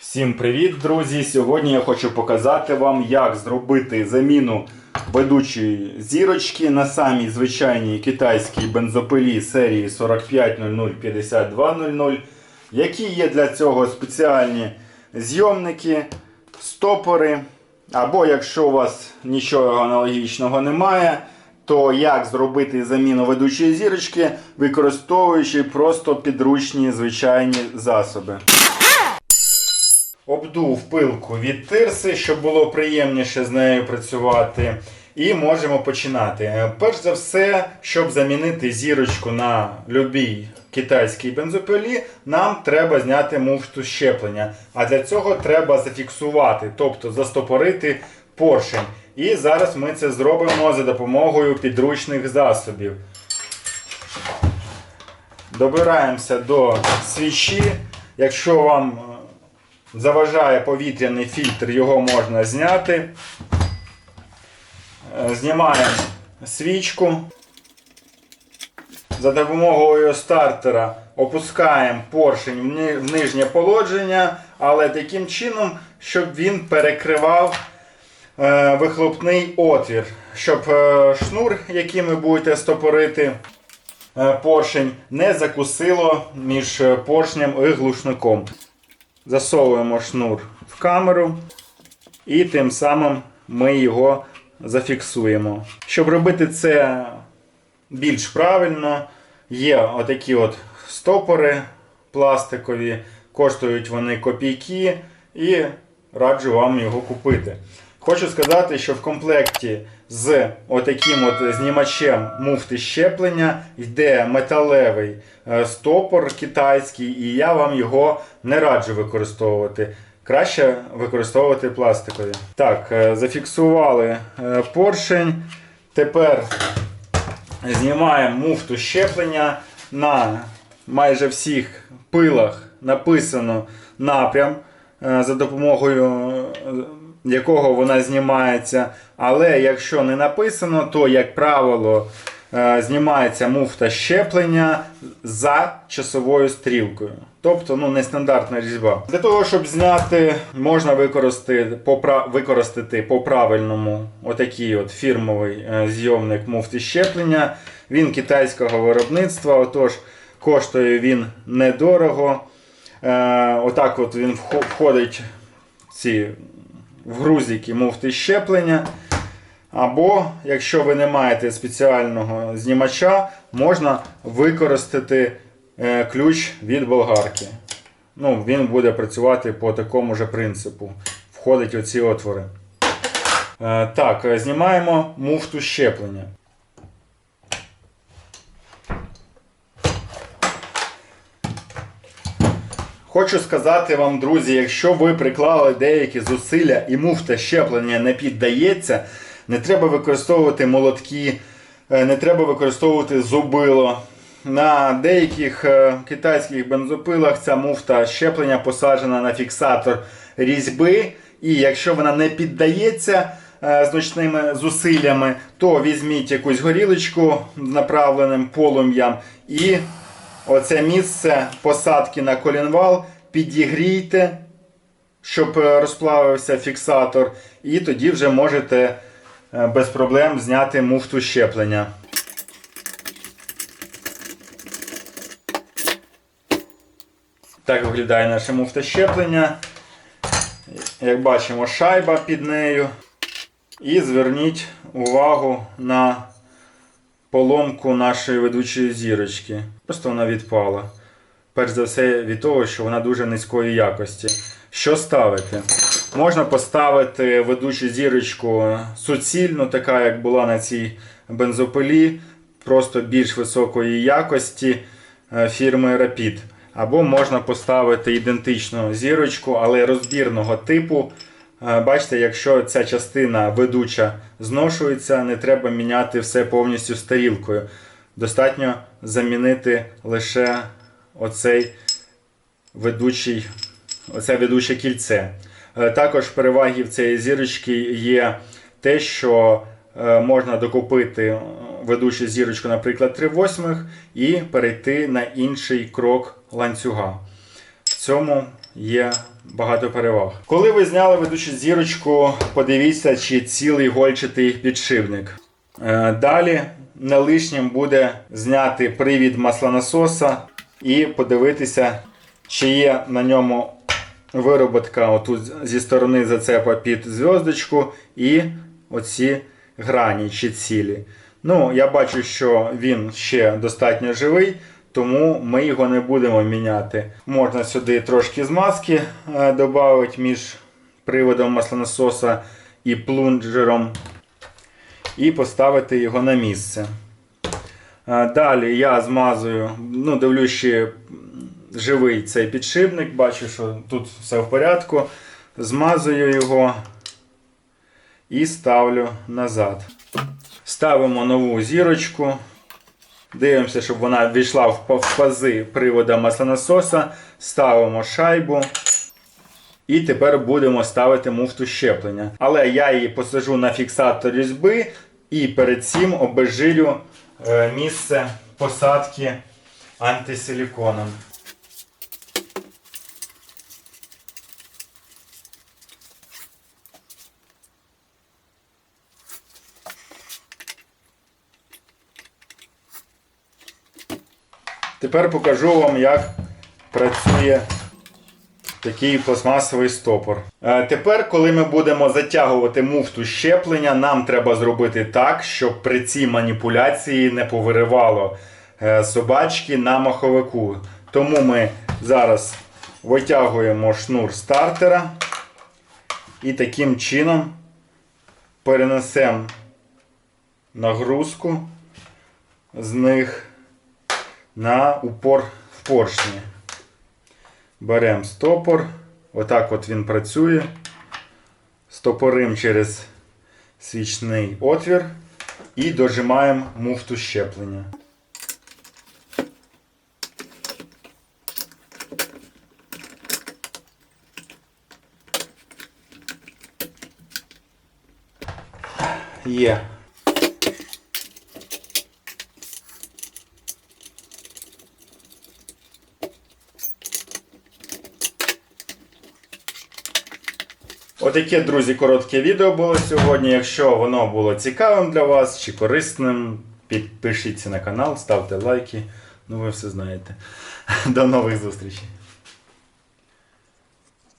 Всім привіт, друзі! Сьогодні я хочу показати вам, як зробити заміну ведучої зірочки на самій звичайній китайській бензопилі серії 4500-5200, які є для цього спеціальні зйомники, стопори. Або якщо у вас нічого аналогічного немає, то як зробити заміну ведучої зірочки, використовуючи просто підручні звичайні засоби. Обдув пилку від тирси, щоб було приємніше з нею працювати. І можемо починати. Е, Перш за все, щоб замінити зірочку на любій китайській бензопилі, нам треба зняти муфту щеплення. А для цього треба зафіксувати, тобто застопорити поршень. І зараз ми це зробимо за допомогою підручних засобів. Добираємося до свічі. Якщо вам е, заважає повітряний фільтр, його можна зняти. Е, Знімаємо свічку. За допомогою стартера опускаємо поршень в нижнє положення, але таким чином, щоб він перекривав е, вихлопний отвір, щоб е, шнур, яким ви будете стопорити поршень, не закусило між поршнем і глушником. Засовуємо шнур в камеру і тим самим ми його зафіксуємо. Щоб робити це більш правильно, є отакі от стопори пластикові, коштують вони копійки і раджу вам його купити. Хочу сказати, що в комплекті з отаким от знімачем муфти щеплення йде металевий е, стопор китайський, і я вам його не раджу використовувати. Краще використовувати пластикові. Так, е, зафіксували е, поршень. Тепер знімаємо муфту щеплення. На майже всіх пилах написано напрям, за допомогою якого вона знімається. Але якщо не написано, то, як правило, е, знімається муфта щеплення за часовою стрілкою. Тобто ну, нестандартна різьба. Для того, щоб зняти, можна використати по, використати по правильному отакий от фірмовий е, зйомник муфти щеплення. Він китайського виробництва, отож коштує він недорого. Е, отак от він входить ці в грузики муфти щеплення. Або, якщо ви не маєте спеціального знімача, можна використати е, ключ від болгарки. Ну, він буде працювати по такому же принципу. Входить оці отвори. Е, так, е, знімаємо муфту щеплення. Хочу сказати вам, друзі, якщо ви приклали деякі зусилля і муфта щеплення не піддається, не треба використовувати молотки, е, не треба використовувати зубило. На деяких е, китайських бензопилах ця муфта щеплення посаджена на фіксатор різьби, і якщо вона не піддається е, значними зусиллями, то візьміть якусь горілочку з направленим полум'ям і оце місце посадки на колінвал підігрійте, щоб е, розплавився фіксатор, і тоді вже можете е, без проблем зняти муфту щеплення. Так виглядає наше муфта щеплення. Як бачимо, шайба під нею. І зверніть увагу на поломку нашої ведучої зірочки. Просто вона відпала. Перш за все від того, що вона дуже низької якості. Що ставити? Можна поставити ведучу зірочку суцільну, така як була на цій бензопилі, просто більш високої якості е, фірми Rapid. Або можна поставити ідентичну зірочку, але розбірного типу. Е, Бачите, якщо ця частина ведуча зношується, не треба міняти все повністю старілкою. Достатньо замінити лише оцей ведучий, оце ведуче кільце. Е, Також переваги в цієї зірочки є те, що е, можна докупити ведучу зірочку, наприклад, 3 восьмих, і перейти на інший крок ланцюга. В цьому є багато переваг. Коли ви зняли ведучу зірочку, подивіться, чи цілий гольчатий підшипник. Е, Далі не лишнім буде зняти привід маслонасоса і подивитися, чи є на ньому вироботка отут зі сторони зацепа під зв'язочку і оці грані чи цілі. Ну, я бачу, що він ще достатньо живий, тому ми його не будемо міняти. Можна сюди трошки змазки е, додати між приводом маслонасоса і плунжером і поставити його на місце. Е, Далі я змазую, ну, дивлюсь, ще живий цей підшипник, бачу, що тут все в порядку. Змазую його і ставлю назад. Ставимо нову зірочку. Дивимося, щоб вона війшла в па- в пази привода маслонасоса. Ставимо шайбу. І тепер будемо ставити муфту щеплення. Але я її посажу на фіксатор різьби і перед цим обезжирю е, місце посадки антисиліконом. Тепер покажу вам, як працює такий пластмасовий стопор. Е, Тепер, коли ми будемо затягувати муфту щеплення, нам треба зробити так, щоб при цій маніпуляції не повиривало е, собачки на маховику. Тому ми зараз витягуємо шнур стартера і таким чином перенесемо нагрузку з них на упор в поршні. Беремо стопор. Отак от він працює. Стопорим через свічний отвір і дожимаємо муфту щеплення. Є. Отаке, друзі, коротке відео було сьогодні. Якщо воно було цікавим для вас чи корисним, підпишіться на канал, ставте лайки. Ну ви все знаєте. До нових зустрічей.